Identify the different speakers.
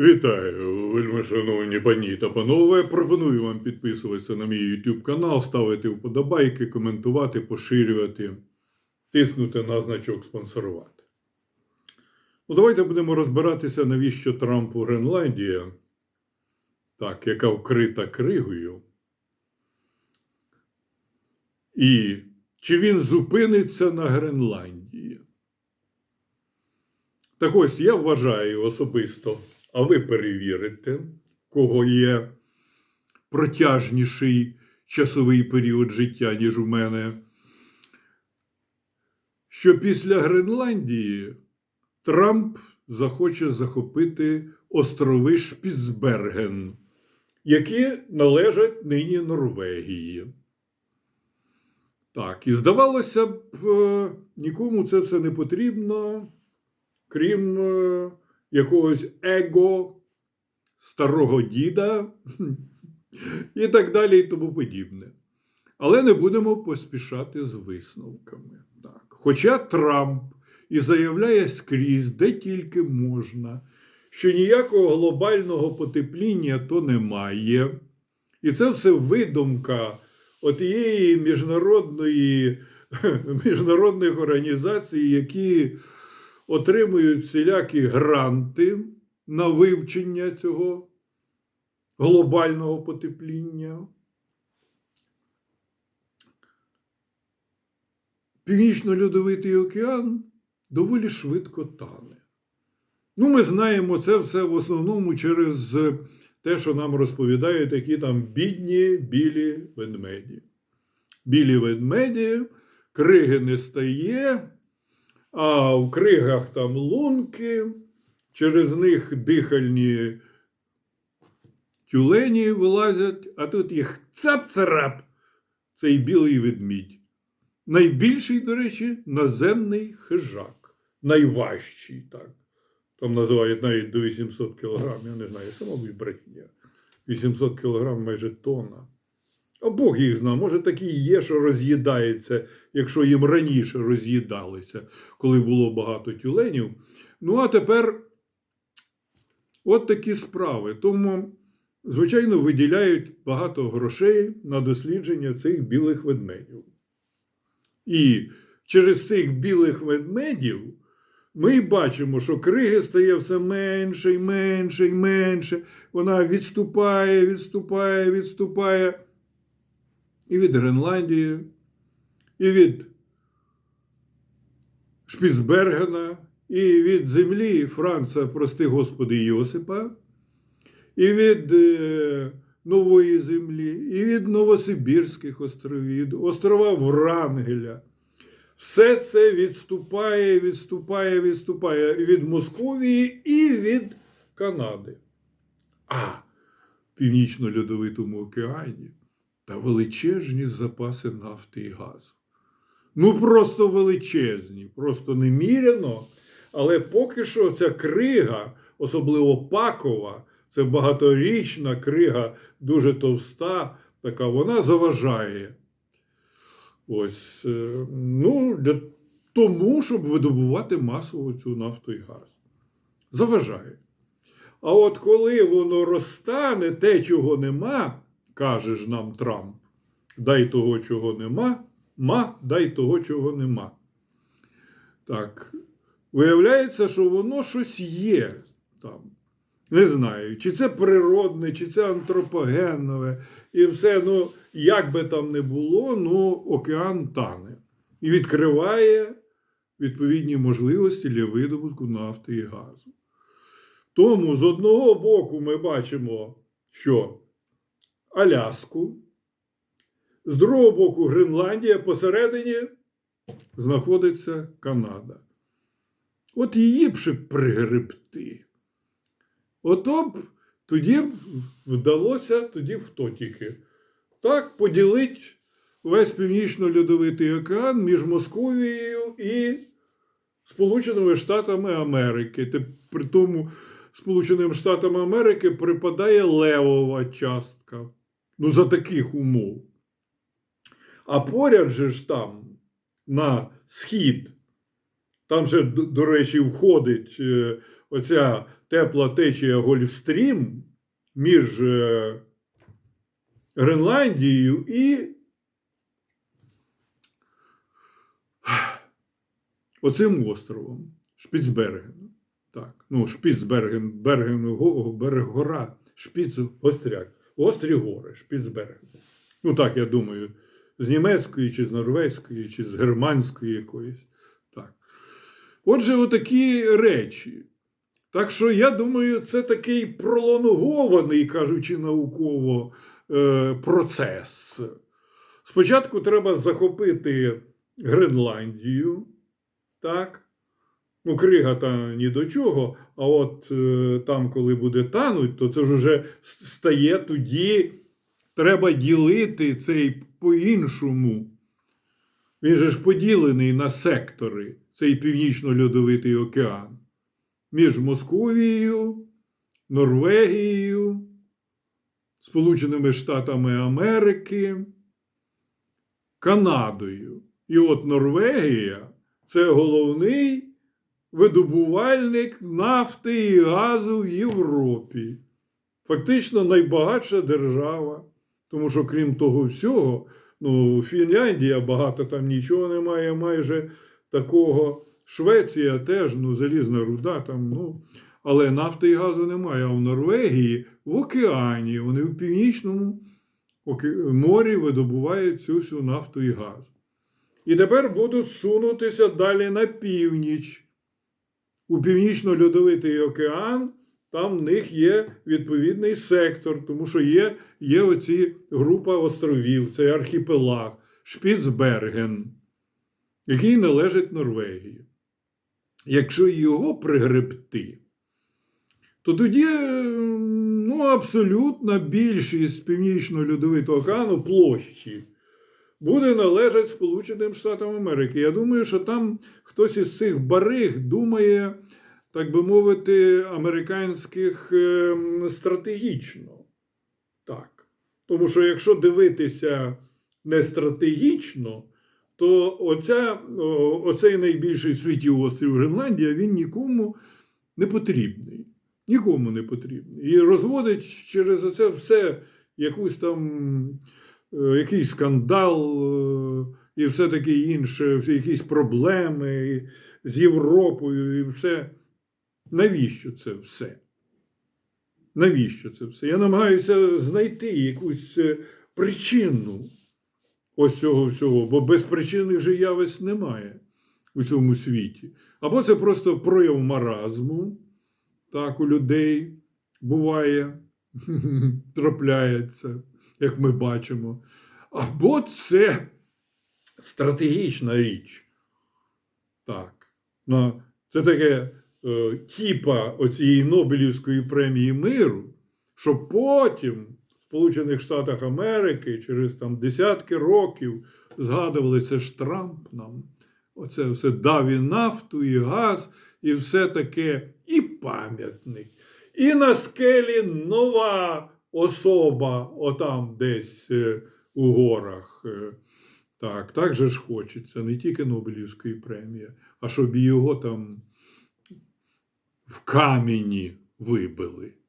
Speaker 1: Вітаю, вельми шановні пані та панове. Пропоную вам підписуватися на мій YouTube канал, ставити вподобайки, коментувати, поширювати, тиснути на значок спонсорувати. Ну, давайте будемо розбиратися, навіщо Трампу Гренландія, так, яка вкрита кригою. І чи він зупиниться на Гренландії? Так ось я вважаю особисто, а ви перевірите, кого є протяжніший часовий період життя, ніж у мене, що після Гренландії Трамп захоче захопити острови Шпіцберген, які належать нині Норвегії. Так, і здавалося б, е, нікому це все не потрібно крім е, якогось его старого діда і так далі, і тому подібне. Але не будемо поспішати з висновками. Так. Хоча Трамп і заявляє скрізь, де тільки можна, що ніякого глобального потепління то немає. І це все видумка отієї міжнародної, міжнародних організацій, які отримують всілякі гранти на вивчення цього глобального потепління. Північно-льодовитий океан доволі швидко тане. Ну, ми знаємо це все в основному через те, що нам розповідають такі там бідні білі ведмеді. Білі ведмеді, криги не стає, а в кригах там лунки, через них дихальні тюлені вилазять, а тут їх цап-царап, цей білий ведмідь. Найбільший, до речі, наземний хижак. Найважчий, так. Там називають навіть до 800 кг, я не знаю, мабуть, брехня. 800 кг майже тонна. А Бог їх знає, може такі є, що роз'їдається, якщо їм раніше роз'їдалися, коли було багато тюленів. Ну, а тепер от такі справи. Тому, звичайно, виділяють багато грошей на дослідження цих білих ведмедів. І через цих білих ведмедів ми бачимо, що криги стає все менше і менше і менше. Вона відступає, відступає, відступає і від Гренландії, і від Шпіцбергена, і від землі Франца, прости Господи, Йосипа, і від е, Нової землі, і від Новосибірських островів, острова Врангеля. Все це відступає, відступає, відступає від Московії і від Канади. А в Північно-Льодовитому океані та величезні запаси нафти і газу. Ну, просто величезні, просто неміряно. Але поки що ця крига, особливо пакова, це багаторічна крига, дуже товста, така вона заважає. Ось, е, ну, для тому, щоб видобувати масово цю нафту і газ. Заважає. А от коли воно розтане, те, чого нема, каже ж нам Трамп, дай того, чого нема, ма, дай того, чого нема. Так, виявляється, що воно щось є там. Не знаю, чи це природне, чи це антропогенне, і все, ну, як би там не було, ну, океан тане. І відкриває відповідні можливості для видобутку нафти і газу. Тому з одного боку ми бачимо, що Аляску, з другого боку Гренландія, посередині знаходиться Канада. От її б ще пригребти. Ото б тоді б вдалося, тоді б хто тільки. Так, поділить весь північно-льодовитий океан між Московією і Сполученими Штатами Америки. При тому Сполученим Штатам Америки припадає левова частка. Ну, за таких умов. А поряд же ж там, на схід, там же, до речі, входить е, оця тепла течія Гольфстрім між е, Гренландією і оцим островом Шпіцберген. Так, ну, Шпіцберген, Берген, го- берег гора, Шпіц Гостряк. Острі гори, Шпіцберген. Ну, так, я думаю, з німецької, чи з норвезької, чи з германської якоїсь. Так. Отже, отакі речі. Так що я думаю, це такий пролонгований, кажучи науково, е, процес. Спочатку треба захопити Гренландію, так? Ну, крига та ні до чого, а от е, там, коли буде тануть, то це ж вже стає тоді, треба ділити цей по-іншому. Він же ж поділений на сектори, цей північно-льодовитий океан, між Московією, Норвегією, Сполученими Штатами Америки, Канадою. І от Норвегія це головний видобувальник нафти і газу в Європі. Фактично найбагатша держава. Тому що, крім того всього, ну, Фінляндія багато там нічого немає, майже такого. Швеція теж, ну, залізна руда там, ну, але нафти і газу немає. А в Норвегії в океані, вони в північному морі видобувають цю всю нафту і газ. І тепер будуть сунутися далі на північ. У північно-льодовитий океан, там в них є відповідний сектор, тому що є, є оці група островів, цей архіпелаг Шпіцберген, який належить Норвегії. Якщо його пригребти, то тоді е, ну, абсолютна більшість північно-льодовитого океану площі буде належати Сполученим Штатам Америки. Я думаю, що там хтось із цих бариг думає, так би мовити, американських ем, стратегічно. Так. Тому що якщо дивитися не стратегічно, то оця, оцей найбільший в світі острів Гренландія він нікому не потрібний. Нікому не потрібний. І розводить через це все якусь там якийсь скандал е, і все таке інше, якісь проблеми з Європою, і все. Навіщо це все? Навіщо це все? Я намагаюся знайти якусь е, причину ось цього всього, бо безпричинних же явищ немає у цьому світі. Або це просто прояв маразму, так у людей буває, трапляється, як ми бачимо. Або це стратегічна річ. Так. Це таке е, типа оцієї Нобелівської премії миру, що потім в Сполучених Штатах Америки через там десятки років згадували це ж Трамп нам. Оце все дав і нафту, і газ, і все таке, і пам'ятник. І на скелі нова особа, отам десь е, у горах. Е, Так, так же ж хочеться, не тільки Нобелівської премії, а щоб його там в камені вибили.